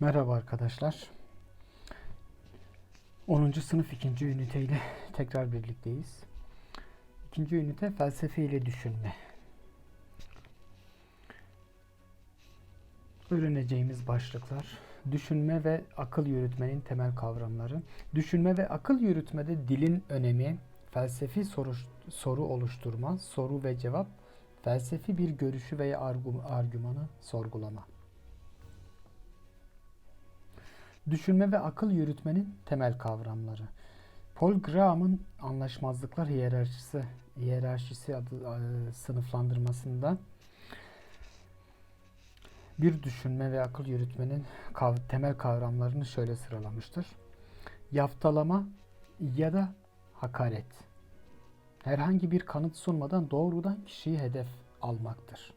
Merhaba arkadaşlar. 10. sınıf 2. üniteyle tekrar birlikteyiz. İkinci ünite felsefe ile düşünme. Öğreneceğimiz başlıklar düşünme ve akıl yürütmenin temel kavramları. Düşünme ve akıl yürütmede dilin önemi, felsefi soru, soru oluşturma, soru ve cevap, felsefi bir görüşü veya argü- argümanı sorgulama. Düşünme ve akıl yürütmenin temel kavramları. Paul Graham'ın anlaşmazlıklar hiyerarşisi hiyerarşisi adı e, sınıflandırmasında bir düşünme ve akıl yürütmenin kav- temel kavramlarını şöyle sıralamıştır. Yaftalama ya da hakaret. Herhangi bir kanıt sunmadan doğrudan kişiyi hedef almaktır.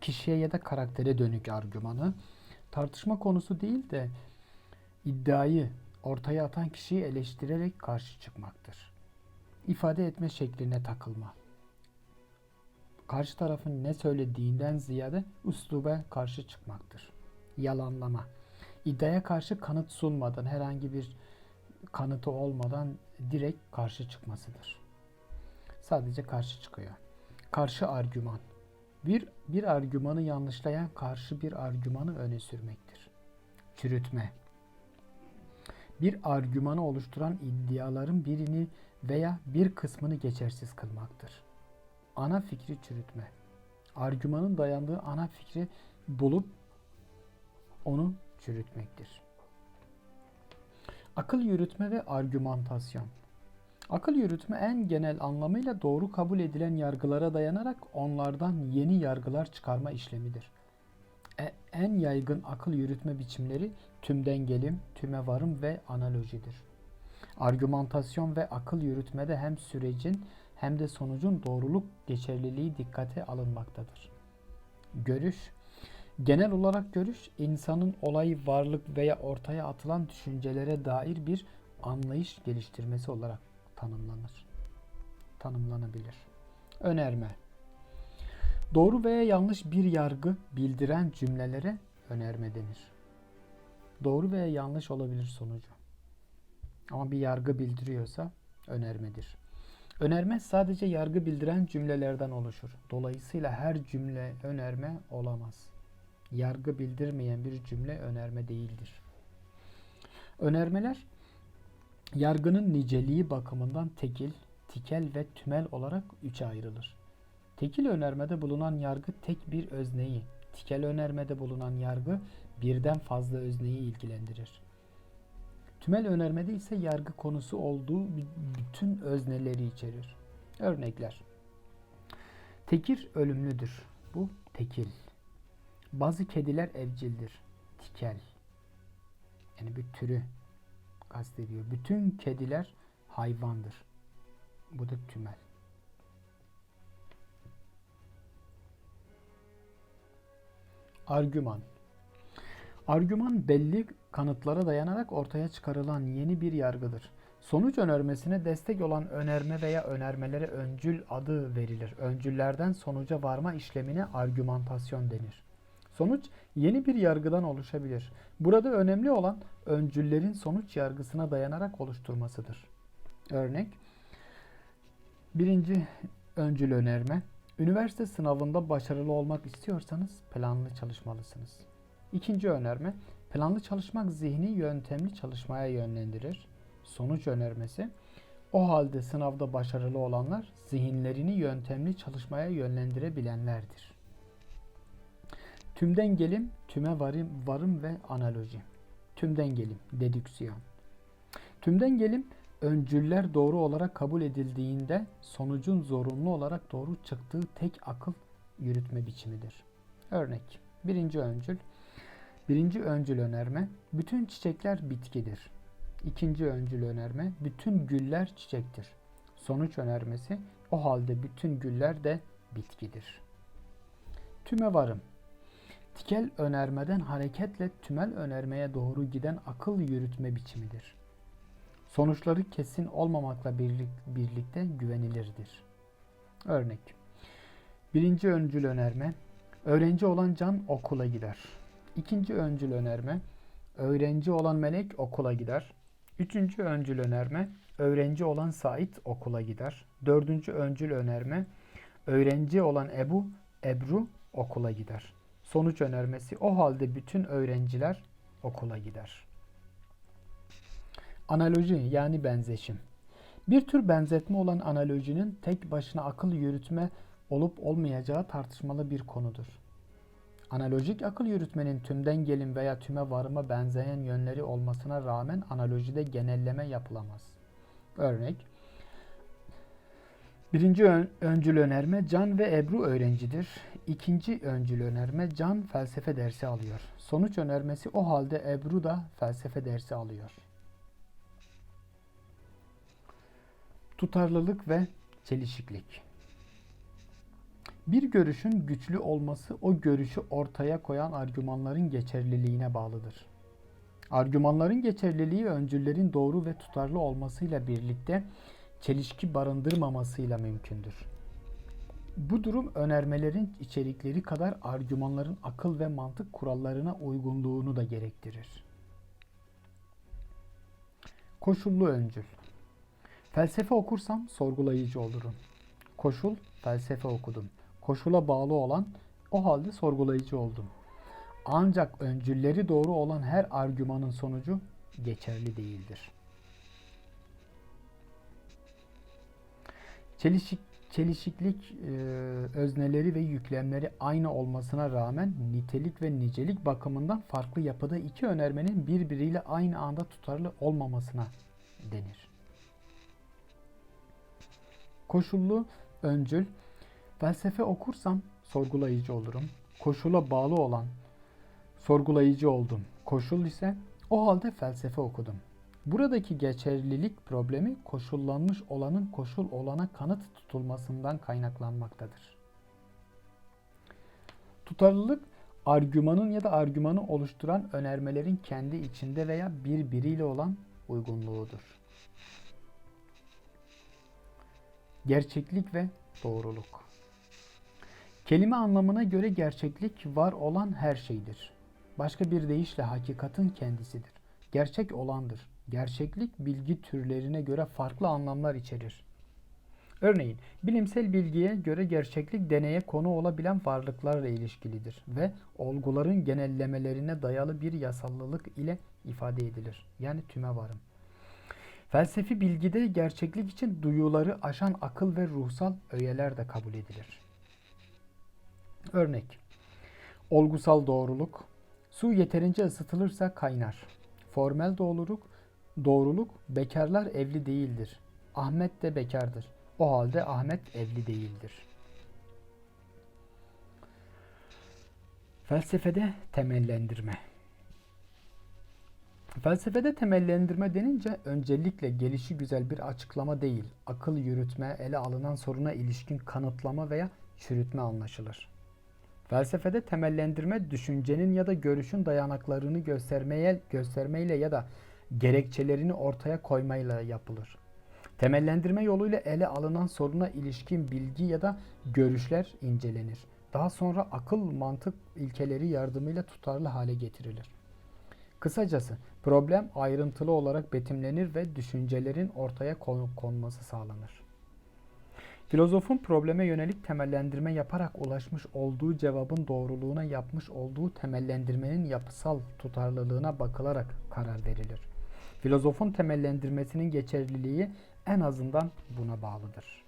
Kişiye ya da karaktere dönük argümanı tartışma konusu değil de iddiayı ortaya atan kişiyi eleştirerek karşı çıkmaktır. İfade etme şekline takılma. Karşı tarafın ne söylediğinden ziyade üsluba karşı çıkmaktır. Yalanlama. İddiaya karşı kanıt sunmadan, herhangi bir kanıtı olmadan direkt karşı çıkmasıdır. Sadece karşı çıkıyor. Karşı argüman. Bir, bir argümanı yanlışlayan karşı bir argümanı öne sürmektir. Çürütme bir argümanı oluşturan iddiaların birini veya bir kısmını geçersiz kılmaktır. Ana fikri çürütme. Argümanın dayandığı ana fikri bulup onu çürütmektir. Akıl yürütme ve argümantasyon. Akıl yürütme en genel anlamıyla doğru kabul edilen yargılara dayanarak onlardan yeni yargılar çıkarma işlemidir. E- en yaygın akıl yürütme biçimleri tümden gelim, tüme varım ve analojidir. Argümantasyon ve akıl yürütmede hem sürecin hem de sonucun doğruluk geçerliliği dikkate alınmaktadır. Görüş Genel olarak görüş, insanın olay, varlık veya ortaya atılan düşüncelere dair bir anlayış geliştirmesi olarak tanımlanır. Tanımlanabilir. Önerme Doğru veya yanlış bir yargı bildiren cümlelere önerme denir. Doğru veya yanlış olabilir sonucu. Ama bir yargı bildiriyorsa önermedir. Önerme sadece yargı bildiren cümlelerden oluşur. Dolayısıyla her cümle önerme olamaz. Yargı bildirmeyen bir cümle önerme değildir. Önermeler yargının niceliği bakımından tekil, tikel ve tümel olarak üçe ayrılır. Tekil önermede bulunan yargı tek bir özneyi, tikel önermede bulunan yargı birden fazla özneyi ilgilendirir. Tümel önermede ise yargı konusu olduğu bütün özneleri içerir. Örnekler. Tekir ölümlüdür. Bu tekil. Bazı kediler evcildir. Tikel. Yani bir türü kastediyor. Bütün kediler hayvandır. Bu da tümel. Argüman Argüman belli kanıtlara dayanarak ortaya çıkarılan yeni bir yargıdır. Sonuç önermesine destek olan önerme veya önermelere öncül adı verilir. Öncüllerden sonuca varma işlemine argümantasyon denir. Sonuç yeni bir yargıdan oluşabilir. Burada önemli olan öncüllerin sonuç yargısına dayanarak oluşturmasıdır. Örnek Birinci öncül önerme Üniversite sınavında başarılı olmak istiyorsanız planlı çalışmalısınız. İkinci önerme, planlı çalışmak zihni yöntemli çalışmaya yönlendirir. Sonuç önermesi, o halde sınavda başarılı olanlar zihinlerini yöntemli çalışmaya yönlendirebilenlerdir. Tümden gelim, tüme varım, varım ve analoji. Tümden gelim, dedüksiyon. Tümden gelim, öncüller doğru olarak kabul edildiğinde sonucun zorunlu olarak doğru çıktığı tek akıl yürütme biçimidir. Örnek Birinci öncül Birinci öncül önerme Bütün çiçekler bitkidir. İkinci öncül önerme Bütün güller çiçektir. Sonuç önermesi O halde bütün güller de bitkidir. Tüme varım Tikel önermeden hareketle tümel önermeye doğru giden akıl yürütme biçimidir. Sonuçları kesin olmamakla birlikte güvenilirdir. Örnek Birinci öncül önerme Öğrenci olan can okula gider. İkinci öncül önerme. Öğrenci olan melek okula gider. Üçüncü öncül önerme. Öğrenci olan Sait okula gider. Dördüncü öncül önerme. Öğrenci olan Ebu, Ebru okula gider. Sonuç önermesi o halde bütün öğrenciler okula gider. Analoji yani benzeşim. Bir tür benzetme olan analojinin tek başına akıl yürütme olup olmayacağı tartışmalı bir konudur. Analojik akıl yürütmenin tümden gelin veya tüme varıma benzeyen yönleri olmasına rağmen analojide genelleme yapılamaz. Örnek Birinci ön, öncül önerme Can ve Ebru öğrencidir. İkinci öncül önerme Can felsefe dersi alıyor. Sonuç önermesi o halde Ebru da felsefe dersi alıyor. Tutarlılık ve çelişiklik. Bir görüşün güçlü olması o görüşü ortaya koyan argümanların geçerliliğine bağlıdır. Argümanların geçerliliği öncüllerin doğru ve tutarlı olmasıyla birlikte çelişki barındırmamasıyla mümkündür. Bu durum önermelerin içerikleri kadar argümanların akıl ve mantık kurallarına uygunluğunu da gerektirir. Koşullu öncül. Felsefe okursam sorgulayıcı olurum. Koşul, felsefe okudum. Koşula bağlı olan, o halde sorgulayıcı oldum. Ancak öncülleri doğru olan her argümanın sonucu geçerli değildir. Çelişik, çelişiklik e, özneleri ve yüklemleri aynı olmasına rağmen nitelik ve nicelik bakımından farklı yapıda iki önermenin birbiriyle aynı anda tutarlı olmamasına denir. Koşullu öncül felsefe okursam sorgulayıcı olurum. Koşula bağlı olan sorgulayıcı oldum. Koşul ise o halde felsefe okudum. Buradaki geçerlilik problemi koşullanmış olanın koşul olana kanıt tutulmasından kaynaklanmaktadır. Tutarlılık argümanın ya da argümanı oluşturan önermelerin kendi içinde veya birbiriyle olan uygunluğudur. Gerçeklik ve doğruluk. Kelime anlamına göre gerçeklik var olan her şeydir. Başka bir deyişle hakikatin kendisidir. Gerçek olandır. Gerçeklik bilgi türlerine göre farklı anlamlar içerir. Örneğin bilimsel bilgiye göre gerçeklik deneye konu olabilen varlıklarla ilişkilidir ve olguların genellemelerine dayalı bir yasallılık ile ifade edilir. Yani tüme varım. Felsefi bilgide gerçeklik için duyuları aşan akıl ve ruhsal öğeler de kabul edilir. Örnek Olgusal doğruluk Su yeterince ısıtılırsa kaynar. Formel doğruluk Doğruluk bekarlar evli değildir. Ahmet de bekardır. O halde Ahmet evli değildir. Felsefede temellendirme. Felsefede temellendirme denince öncelikle gelişi güzel bir açıklama değil, akıl yürütme, ele alınan soruna ilişkin kanıtlama veya çürütme anlaşılır. Felsefede temellendirme düşüncenin ya da görüşün dayanaklarını göstermeye göstermeyle ya da gerekçelerini ortaya koymayla yapılır. Temellendirme yoluyla ele alınan soruna ilişkin bilgi ya da görüşler incelenir. Daha sonra akıl mantık ilkeleri yardımıyla tutarlı hale getirilir. Kısacası problem ayrıntılı olarak betimlenir ve düşüncelerin ortaya konması sağlanır. Filozofun probleme yönelik temellendirme yaparak ulaşmış olduğu cevabın doğruluğuna yapmış olduğu temellendirmenin yapısal tutarlılığına bakılarak karar verilir. Filozofun temellendirmesinin geçerliliği en azından buna bağlıdır.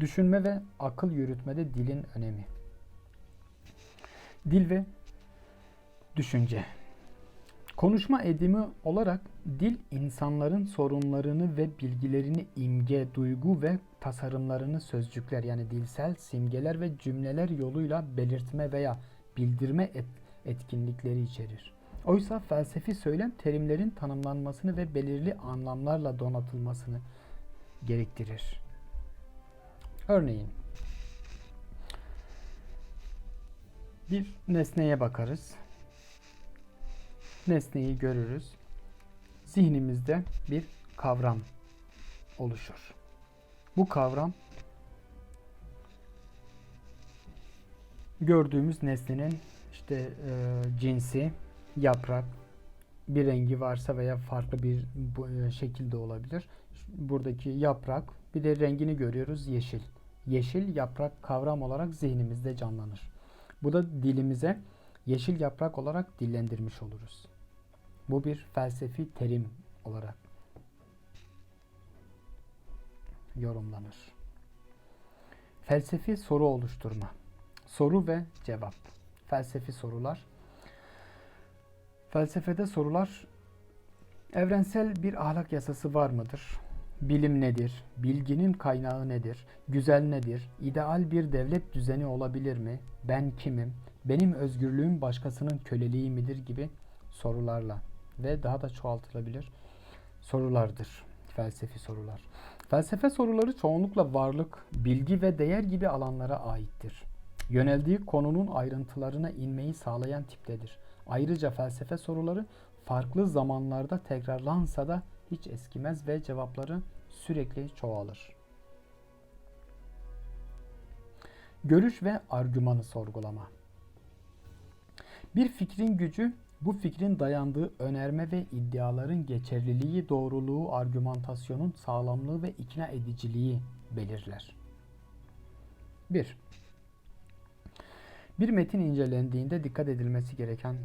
Düşünme ve akıl yürütmede dilin önemi. Dil ve düşünce. Konuşma edimi olarak dil insanların sorunlarını ve bilgilerini imge, duygu ve tasarımlarını sözcükler yani dilsel simgeler ve cümleler yoluyla belirtme veya bildirme et, etkinlikleri içerir. Oysa felsefi söylem terimlerin tanımlanmasını ve belirli anlamlarla donatılmasını gerektirir. Örneğin bir nesneye bakarız. Nesneyi görürüz. Zihnimizde bir kavram oluşur. Bu kavram gördüğümüz nesnenin işte e, cinsi, yaprak, bir rengi varsa veya farklı bir e, şekilde olabilir. Buradaki yaprak, bir de rengini görüyoruz yeşil. Yeşil yaprak kavram olarak zihnimizde canlanır. Bu da dilimize yeşil yaprak olarak dillendirmiş oluruz. Bu bir felsefi terim olarak yorumlanır. Felsefi soru oluşturma. Soru ve cevap. Felsefi sorular. Felsefede sorular evrensel bir ahlak yasası var mıdır? Bilim nedir? Bilginin kaynağı nedir? Güzel nedir? İdeal bir devlet düzeni olabilir mi? Ben kimim? Benim özgürlüğüm başkasının köleliği midir gibi sorularla ve daha da çoğaltılabilir sorulardır. Felsefi sorular. Felsefe soruları çoğunlukla varlık, bilgi ve değer gibi alanlara aittir. Yöneldiği konunun ayrıntılarına inmeyi sağlayan tiptedir. Ayrıca felsefe soruları farklı zamanlarda tekrarlansa da hiç eskimez ve cevapları sürekli çoğalır. Görüş ve argümanı sorgulama. Bir fikrin gücü bu fikrin dayandığı önerme ve iddiaların geçerliliği, doğruluğu, argümantasyonun sağlamlığı ve ikna ediciliği belirler. 1. Bir metin incelendiğinde dikkat edilmesi gereken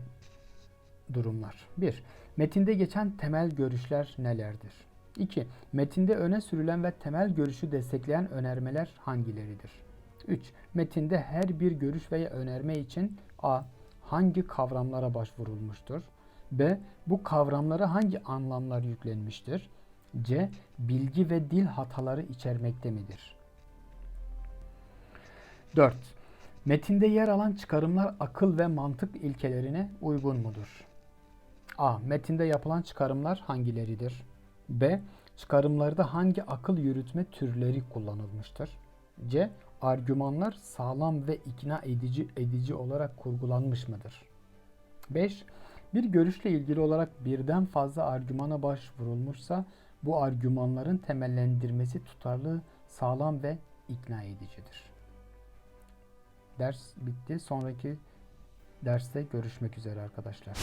durumlar. 1. Metinde geçen temel görüşler nelerdir? 2. Metinde öne sürülen ve temel görüşü destekleyen önermeler hangileridir? 3. Metinde her bir görüş veya önerme için A hangi kavramlara başvurulmuştur? B. Bu kavramlara hangi anlamlar yüklenmiştir? C. Bilgi ve dil hataları içermekte midir? 4. Metinde yer alan çıkarımlar akıl ve mantık ilkelerine uygun mudur? A. Metinde yapılan çıkarımlar hangileridir? B. Çıkarımlarda hangi akıl yürütme türleri kullanılmıştır? C. Argümanlar sağlam ve ikna edici edici olarak kurgulanmış mıdır? 5. Bir görüşle ilgili olarak birden fazla argümana başvurulmuşsa bu argümanların temellendirmesi tutarlı, sağlam ve ikna edicidir. Ders bitti. Sonraki derste görüşmek üzere arkadaşlar.